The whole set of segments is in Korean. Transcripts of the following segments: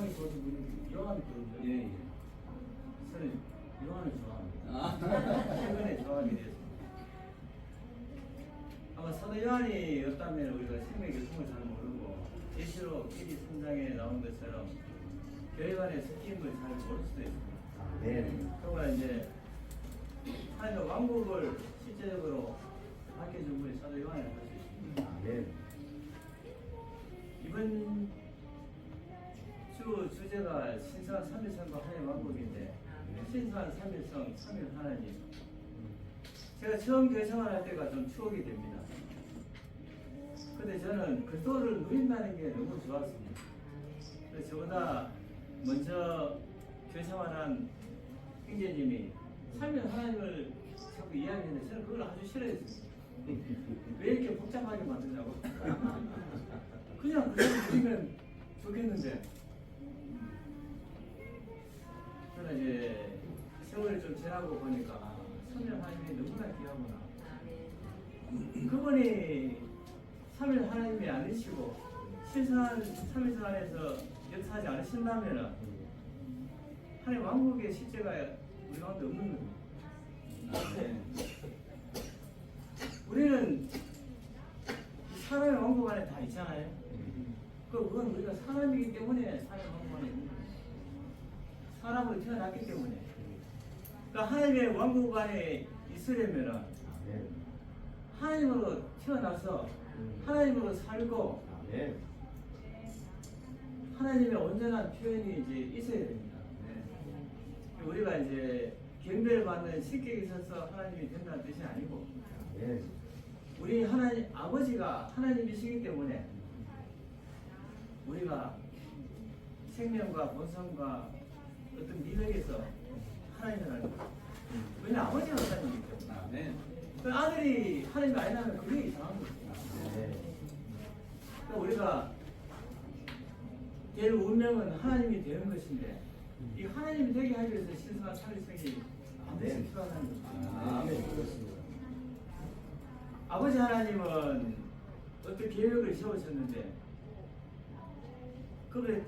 상황이 우리 요한이 거든요 예, 예. 저는 요한을 좋아합니다. 아, 최근에 좋아하게 되었습니다. 아마 사도 요한이 없다면 우리가 생명의 교통을 잘 모르고 예시로 끼리 성장에 나온 것처럼 교회 간의 섞임을 잘 모를 수도 있습니다. 아멘. 그러나 이제 하나님의 왕국을 실제적으로 밝혀준 분이 사도 요한이라고 할 수 있습니다. 아멘. 이번 주 주제가 신성한 삼일성과 하나님의 왕국인데 신성한 삼일성, 삼일 하나님 제가 처음 교회 생활할 때가 좀 추억이 됩니다. 근데 저는 그리스도를 누린다는 게 너무 좋았습니다. 그래서 저보다 먼저 교회 생활한 형제님이 삼일 하나님을 자꾸 이야기했는데 저는 그걸 아주 싫어했습니다. 왜 이렇게 복잡하게 만드냐고. 그냥 그냥 누리면 좋겠는데. 그러나 이제 세월이 좀 지나고 보니까 아, 삼일 하나님이 너무나 귀하구나. 그분이 삼일 하나님이 아니시고 신성한 삼일성 안에서 역사하지 않으신다면 하나님 왕국의 실제가 우리 가운데 없는 겁니다. 아멘. 우리는 이 사람의 왕국 안에 다 있잖아요. 그 그건 우리가 사람이기 때문에 사람의 왕국 안에 있는 거예요. 사람으로 태어났기 때문에. 그러니까 하나님의 왕국 안에 있으려면은 아멘. 하나님으로 태어나서 하나님으로 살고. 하나님의 온전한 표현이 이제 있어야 됩니다. 네. 우리가 이제 경배를 받는 식객이 있어서 하나님이 된다는 뜻이 아니고. 우리 하나님 아버지가 하나님이시기 때문에 우리가 생명과 본성과 어떤 미덕에서 하나님을 알고 왜냐 아버지가 하나님이기 때문에 아멘. 그 아들이 하나님이 아니라면 그게 이상한 거죠. 아멘. 그러니까 우리가 될 운명은 하나님이 되는 것인데 이 하나님이 되게 하기 위해서 신성한 참을성이 반드시 아멘. 필요하다는 거죠. 아멘. 그렇습니다. 아버지 하나님은 어떤 계획을 세우셨는데 그를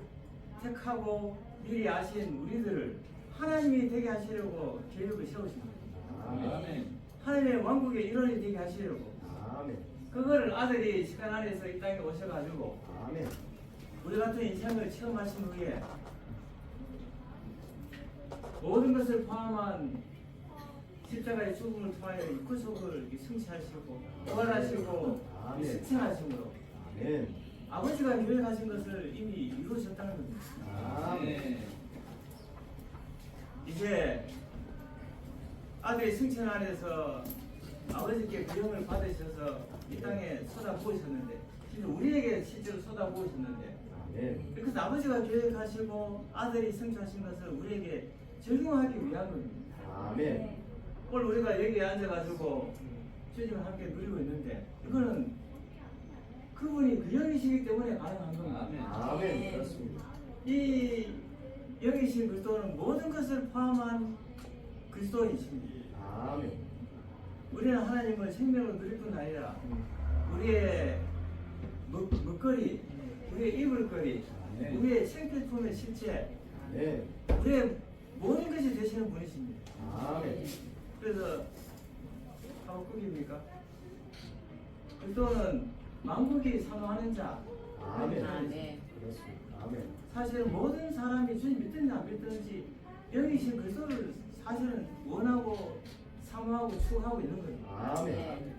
택하고 미리 아신 우리들을 하나님이 되게 하시려고 계획을 세우신 거예요. 아멘. 하나님의 왕국의 일원이 되게 하시려고 아멘. 그거를 아들이 시간 안에서 이 땅에 오셔가지고 아멘. 우리 같은 인생을 체험하신 후에 모든 것을 포함한 십자가의 죽음을 통하여 이 구속을 성취하시고 부활하시고 아멘. 실천하심으로 아버지가 계획하신 것을 이미 이루셨다는 겁니다. 아멘. 이제 아들의 승천 안에서 아버지께 구형을 받으셔서 이 땅에 쏟아부으셨는데 우리에게 실제로 쏟아부으셨는데 아멘. 그래서 아버지가 계획하시고 아들이 성취하신 것을 우리에게 적용하기 위한 겁니다. 아멘. 오늘 우리가 여기에 앉아가지고 주님을 함께 누리고 있는데 이거는 그분이 그 영이시기 때문에 가능한 겁니다. 아멘. 아멘. 그렇습니다. 이 영이신 그리스도는 모든 것을 포함한 그리스도이십니다. 아멘. 우리는 하나님을 생명을 누릴 뿐 아니라 우리의 먹, 먹거리, 우리의 입을거리, 아멘. 우리의 생필품의 실체, 아멘. 우리의 모든 것이 되시는 분이십니다. 아멘. 그래서 하박국입니까? 그리스도는 만국이 사모하는 자. 아멘. 아멘. 그렇습니다. 아멘. 사실은 모든 사람이 주님 믿든지 안 믿든지 영이신 그리스도를 사실은 원하고 사모하고 추구하고 있는 거예요. 아멘.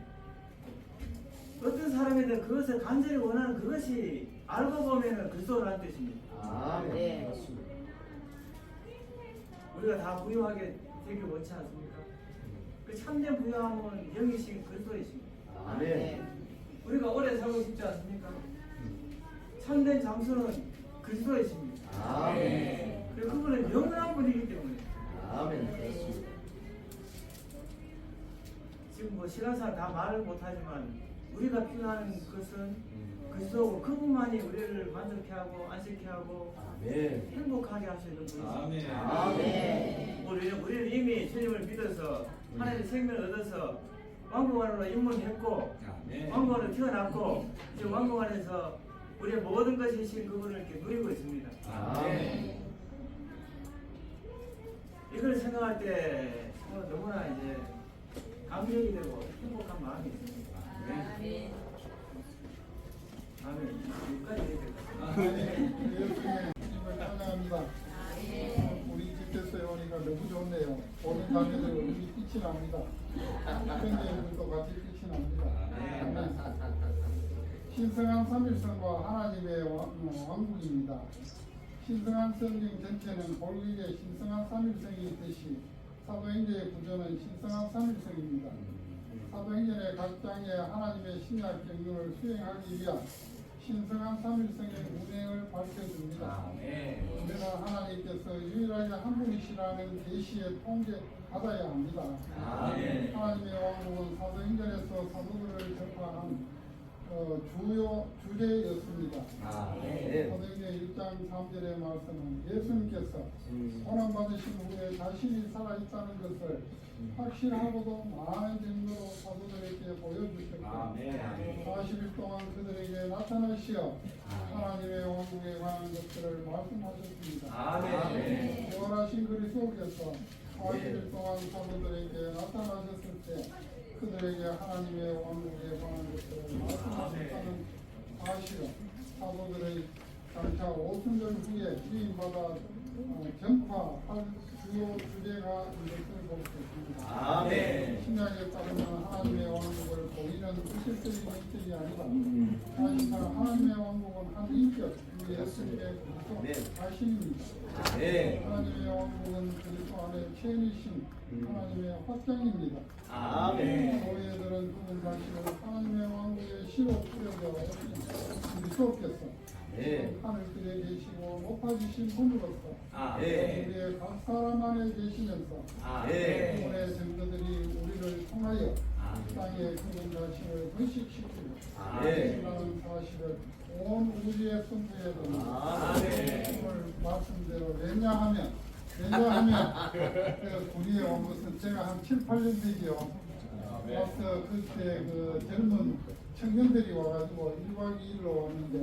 어떤 사람이든 그것을 간절히 원하는 그것이 알고 보면은 그리스도라는 뜻입니다. 아멘. 네. 그렇습니다. 우리가 다 부유하게 되길 원치 않습니까? 그 참된 부유함은 영이신 그리스도이십니다. 아멘. 우리가 오래 살고 싶지 않습니까? 참된 장수는 그리스도이십니다. 아멘. 그리고 그분은 영원한 분이기 때문에 아멘. 그렇습니다. 지금 뭐 시간상 다 말을 못하지만 우리가 필요한 것은 그리스도고 그분만이 우리를 만족케 하고 안식케 하고 아멘. 행복하게 하시는 분이십니다. 아멘. 아멘. 우리는, 우리는 이미 주님을 믿어서 하나님의 생명을 얻어서 왕국안으로 입문했고 아, 네. 왕국안으로 태어났고 이제 왕국안에서 우리의 모든 것이신 그분을 이렇게 누리고 있습니다. 아, 네. 이걸 생각할 때 너무나 이제 감격이 되고 행복한 마음이 있습니다. 네. 아멘. 아멘. 여기까지 해야 될것 정말 감사합니다. 아, 예. 우리 집에서 오니까 너무 좋네요. 오늘 가게도 우리 빛이 납니다. 형제들도 같이 빛이 납니다. 신성한 삼일성과 하나님의 왕- 어, 왕국입니다. 신성한 성경 전체는 본국의 신성한 삼일성이 있듯이 사도행전의 구조는 신성한 삼일성입니다. 사도행전의 각 장에 하나님의 신약 경륜을 수행하기 위한 신성한 삼일성의 운행을 밝혀줍니다. 네. 우리는 하나님께서 유일하게 한 분이시라는 계시의 통제 받아야 합니다. 아멘. 하나님의 왕국은 사도행전에서 사도들을 접한 어, 주요 주제였습니다. 아멘. 사도행전 1장 3절의 말씀은 예수님께서 음. 고난 받으신 후에 자신이 살아 있다는 것을 확실하고도 많은 증거로 사도들에게 보여주셨고 아멘. 40일 동안 그들에게 나타나시어 하나님의 왕국에 관한 것들을 말씀하셨습니다. 아멘. 부활하신 그리스도께서 40일 동안 사도들에게 나타나셨을 때 그들에게 하나님의 왕국에 관한 것들을 말씀하셨다는 사실은 사도들의 장차 5천절 후에 주임받아 어, 전파할 주요 주제가 이것을 볼수 있습니다. 아멘. 신약에 따르면 하나님의 왕국을 보이는 실질적인 인격이 아니라 음. 사실상 하나님의 왕국은 한 인격, 그 예수님의 아멘. 그리스도 자신입니다. 아멘. 하나님의 왕국은 그리스도 안에 체인이신 음. 하나님의 확장입니다. 아멘. 교회들은 그분 자신을 하나님의 왕국의 시로 뿌려져 그리스도께서 네. 하늘길에 계시고 높아지신 분으로서 아멘. 우리의 각 사람 안에 계시면서 네. 그분의 증거들이 우리를 통하여 아멘. 땅에 그분 자신을 번식시키고 아멘. 사실을 온 우주에 선포해야 됩니다. 아멘. 오늘 말씀대로 왜냐하면 왜냐하면 그 군위에 온 것은 제가 한 7, 8년 되죠. 와서 그때 그 젊은 청년들이 와가지고 1박 2일로 왔는데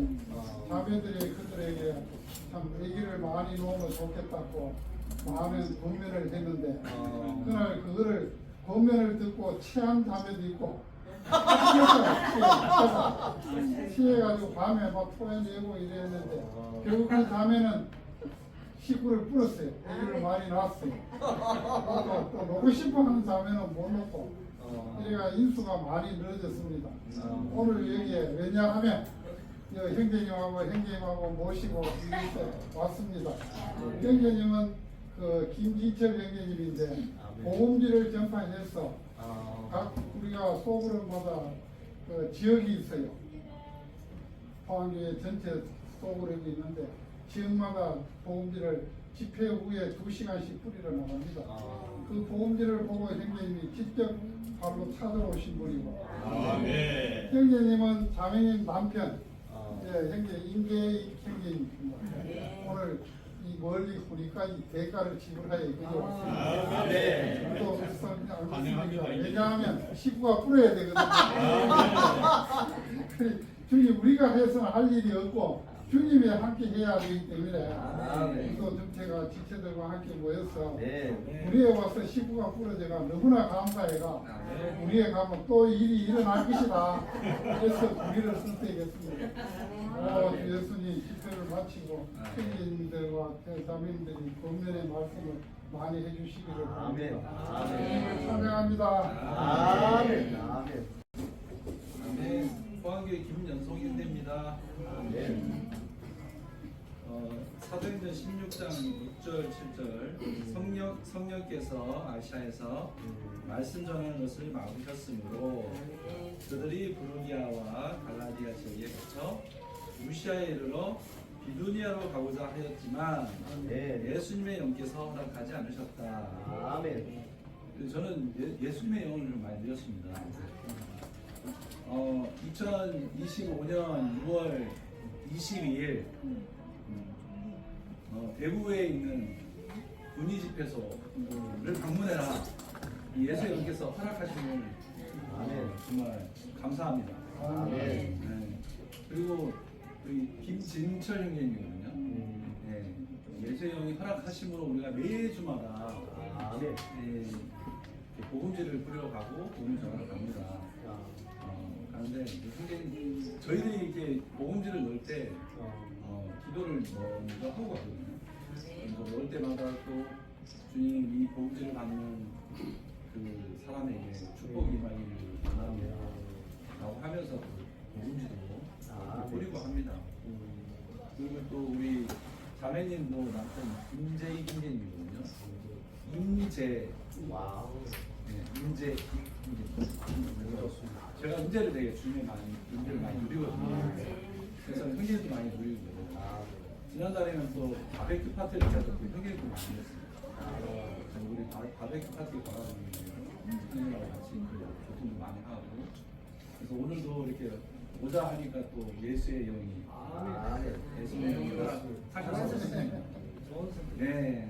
자매들이 그들에게 참 얘기를 많이 놓으면 좋겠다고 많은 권면을 했는데 그날 그거를 권면을 듣고 취한 자매도 있고 취해가지고 밤에 막 토해내고 이랬는데 결국 그 자매는 식구를 뿌렸어요. 얘기를 많이 놨어요. 또, 또 놓고 싶어 하는 자매는 못 놓고 이래가 인수가 많이 늘어졌습니다. 오늘 여기에 왜냐하면 이 형제님하고 형제님하고 모시고 왔습니다. 형제님은 그 김기철 형제님인데 보험지를 전파해서 각 우리가 소그룹마다 그 지역이 있어요. 포항교회 전체 소그룹이 있는데 지역마다 보험지를 집회 후에 두 시간씩 뿌리러 나갑니다. 그 보험지를 보고 형제님이 직접 발로 찾아오신 분이고 형제님은 자매님 남편 예, 형제 임계희 형제님입니다. 오늘 이 멀리 후리까지 대가를 지불하여 그죠? 아멘. 또 알겠습니다. 왜냐하면 식구가 뿌려야 되거든요. 그래, 주님 우리가 해서는 할 일이 없고 주님이 함께 해야 되기 때문에 아멘. 또 정체가 지체들과 함께 모여서 네. 우리에 와서 식구가 부러져가 너무나 감사해가 우리에 가면 또 일이 일어날 것이다. 그래서 우리를 선택했습니다. 어, 예수님 집회를 마치고 형제님들과 자매님들이 본면의 말씀을 많이 해주시기를 아멘. 바랍니다. 아멘. 찬양합니다. 아멘. 아멘. 네, 포항교회 김연송 인대입니다. 아멘. 어, 사도행전 16장 6절 7절 성령 성령께서 아시아에서 말씀 전하는 것을 막으셨으므로 그들이 부르기아와 갈라디아 지역에 거쳐 루시아에 이르러 비두니아로 가고자 하였지만 네. 예수님의 영께서 허락하지 않으셨다. 아멘. 저는 예, 예수님의 영을 많이 드렸습니다. 어, 2025년 6월 22일 어, 대구에 있는 군의 집회소를 방문해라. 이 예수의 영께서 허락하심을 아멘. 정말 감사합니다. 아멘. 네. 그리고 우리 김진철 형님이거든요. 음. 네. 예수의 영이 허락하심으로 우리가 매주마다 아멘. 예, 이렇게 복음지를 뿌려가고 복음 전하러 갑니다. 아, 어, 가는데 선생님 저희들이 이렇게 복음지를 넣을 때 어, 어, 기도를 먼저 하고 가거든요. 그래서 넣을 때마다 또 주님 이 복음지를 받는 그 사람에게 축복이 많이 아멘. 라고 하면서 또 복음지도 아, 이렇게 뿌리고 합니다. 음, 그리고 또 우리 자매님도 남편 임재희 김재님이거든요. 임재, 와우. 네, 임재, 임재. 제가 임재를 되게 주님에 많이 임재를 많이 누리거든요. 그래서 형제도 많이 누리고 아, 지난달에는 또 바베큐 파티를 제가 또 형제도 많이 했습니다. 그래서 우리 바, 바베큐 파티 가가지고 형님하고 같이 그 교통도 많이 하고 그래서 오늘도 이렇게 오자 하니까 또 예수의 영이 아멘. 예수의 영이가 하셨어요. 네.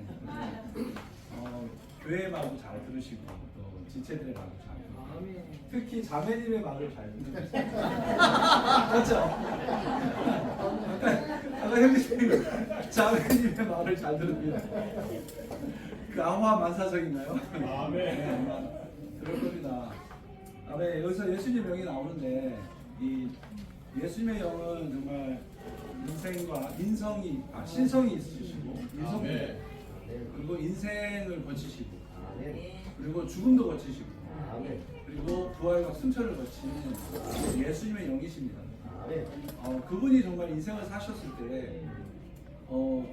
어, 교회 말도 잘 들으시고 또 지체들의 말도 잘 들으시고 특히 자매님의 말을 잘 들으시고 그렇죠? 아까 형님 자매님의 말을 잘 들으면 그 아마 만사적인가요? 네, 아마 그럴 겁니다. 아멘 여기서 예수님 영이 나오는데 이 예수님의 영은 정말 인생과 인성이 아 신성이 있으시고 인성이 아멘. 그리고 인생을 거치시고. 그리고 죽음도 거치시고. 그리고 부활과 승천을 거친 예수님의 영이십니다. 어, 그분이 정말 인생을 사셨을 때 어,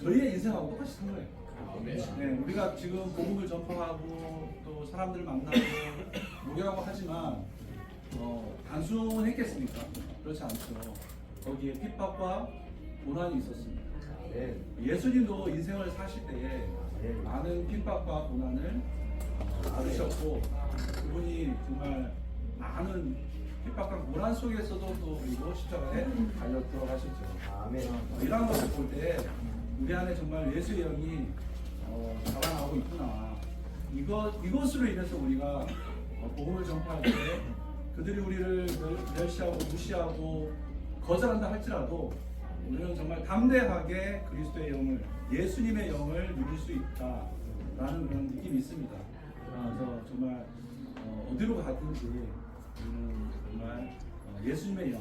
저희의 인생하고 똑같이 산 거예요. 네, 우리가 지금 복음을 전파하고 또 사람들을 만나고 목욕하고 하지만 어, 단순했겠습니까? 그렇지 않죠. 거기에 핍박과 고난이 있었습니다. 아멘. 예수님도 인생을 사실 때에 많은 핍박과 고난을 받으셨고 그분이 정말 많은 핍박과 고난 속에서도 또 그리고 십자가에 달려 들어가셨죠. 아멘. 어, 이러한 것을 볼 때 우리 안에 정말 예수의 영이 어, 자라나고 있구나. 이것 이것으로 인해서 우리가 어, 복음을 전파할 때 그들이 우리를 멸- 멸시하고 무시하고 거절한다 할지라도 우리는 정말 담대하게 그리스도의 영을 예수님의 영을 누릴 수 있다라는 그런 느낌이 있습니다. 그래서 정말 어, 어디로 가든지 우리는 정말 어, 예수님의 영.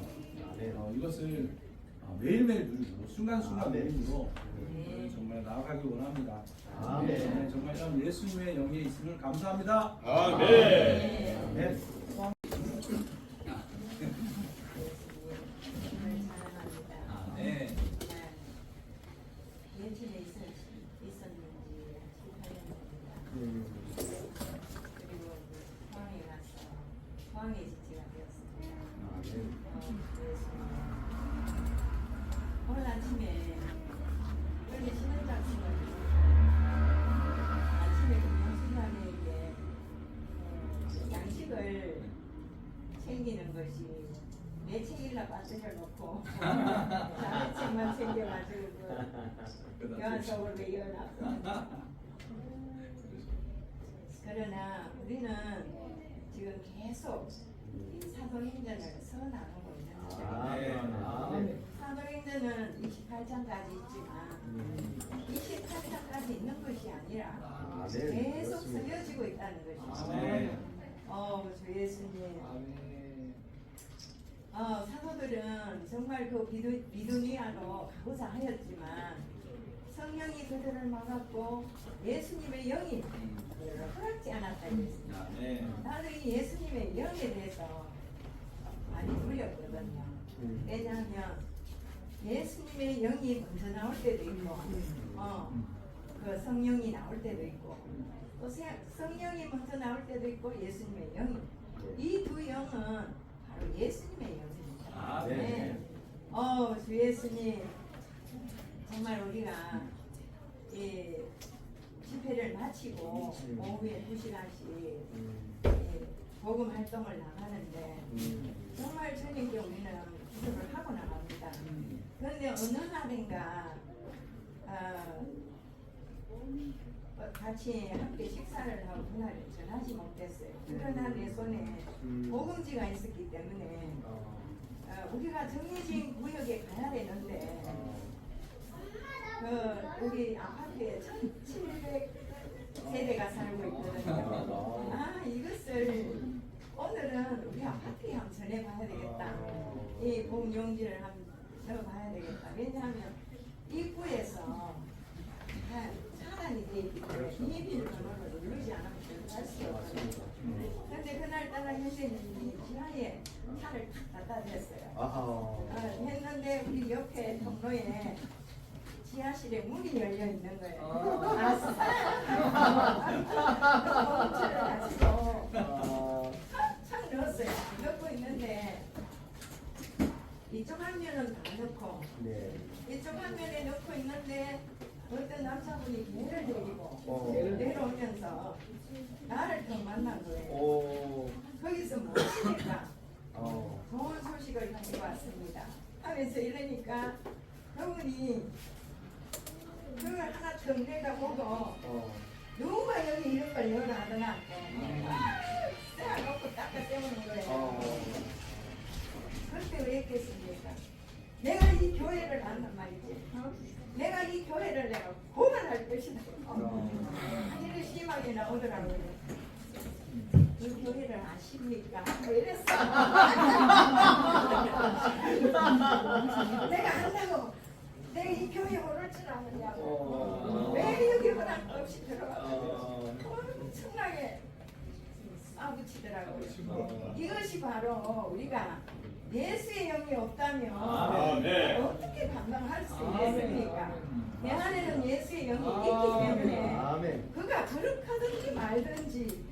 어, 이것을 어, 매일매일 누리고 순간순간. 누리고 우리는 정말 나아가기 원합니다. 아멘. 네, 정말 이런 예수님의 영이 있음을 감사합니다. 아멘. 아멘. 아, 네. 예천에 있었는지 18년입니다. 음, 그리고 포항에 가서 포항에 지지가 되었습니다. 아멘. 어, 그래서 오늘 아침에 여기 신원 작성을 아침에 금영수사에게 어, 양식을 챙기는 것이 내 책일라 빠뜨려 놓고 남의 책만 챙겨가지고 그 교환석을 외워놨고 그러나 우리는 계속 이 사도행전을 써나가고 있는 거죠. 아멘. 사도행전은 28장까지 있지만 음, 28장까지 있는 것이 아니라 아멘. 계속 그렇습니다. 쓰여지고 있다는 것이죠. 아멘. 어, 주 예수님. 아멘. 어, 사도들은 정말 그 비두, 비두니아로 가고자 하였지만 성령이 그들을 막았고 예수님의 영이 그들을 허락지 않았다. 아멘. 나는 이 예수님의 영에 대해서 많이 두렵거든요. 음, 왜냐하면 예수님의 영이 먼저 나올 때도 있고, 어, 그 성령이 나올 때도 있고, 또 세- 성령이 먼저 나올 때도 있고 예수님의 영이 이 두 영은 바로 예수님의 영입니다. 아멘. 네. 어, 주 예수님 정말 우리가 이 집회를 마치고 음. 오후에 두 시간씩 음, 이 복음 활동을 나가는데 음, 정말 주님께 우리는 기도를 하고 나갑니다. 그런데 어느 날인가 어, 어, 같이 함께 식사를 하고 그날 전하지 못했어요. 그러나 내 손에 음. 복음지가 있었기 때문에 어, 어, 우리가 정해진 구역에 가야 되는데 어, 그 우리 아파 트에 1700 세대가 살고 있거든요. 아 이것을 오늘은 우리 아파트에 한번 전해봐야 되겠다. 이 공용지를 한번 넣어봐야 되겠다. 왜냐하면 입구에서 아, 차단이 돼 있기 때문에 비밀 번호를 누르지 않으면 수가 없어요. 근데 그날따라 선생님이 지하에 차를 탁 갖다 댔어요. 아하. 어, 했는데 우리 옆에 통로에 지하실에 문이 열려 있는 거예요. 아싸! 가지고 아, 착 넣었어요. 넣고 있는데 이쪽 한 면은 다 넣고 네. 이쪽 한 면에 넣고 있는데 어떤 남자분이 개를 데리고 어. 내려오면서 나를 또 만난 거예요. 오. 거기서 무엇이니까 어. 좋은 소식을 가지고 왔습니다. 하면서 이러니까 그분이 그걸 하나 더 내가 보고 어. 누가 여기 이런 걸 열어 하더나 떼어놓고 닦아 때우는 거예요. 어. 그때 왜 했겠습니까? 내가 이 교회를 안단 말이지. 어? 내가 이 교회를 내가 고만할 것이다. 어. 이렇게 심하게 나오더라고요. 그 교회를 아십니까? 뭐 이랬어. 내가 안다고. 아느냐고. 어. 왜 여기 허락 없이 들어가가지고 어. 엄청나게 싸붙이더라고요. 어. 이것이 바로 우리가 예수의 영이 없다면 아, 네. 어떻게 감당할 수 있겠습니까? 내 안에는 예수의 영이 있기 때문에 아멘. 그가 거룩하든지 말든지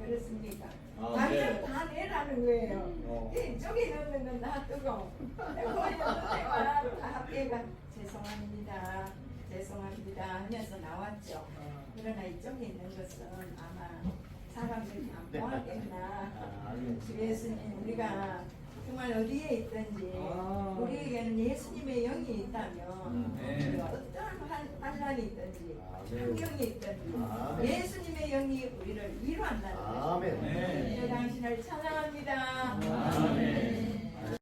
그렇습니까? 아, 당장 네. 다 내라는 거예요. 어. 이 쪽에 넣는 건 놔두고 거기 넣는 다 합계가 죄송합니다. 죄송합니다 하면서 나왔죠. 그러나 이쪽에 있는 것은 아마 사람들이 안 보았겠나. 아. 주 예수님 우리가 정말 어디에 있든지 아. 우리에게는 예수님의 영이 있다면 네. 우리가 어떠한 환- 환란이 있든지 아멘. 환경이 있든지 아멘. 예수님의 영이 우리를 위로한다는 거예요. 아멘. 네. 네, 당신을 찬양합니다.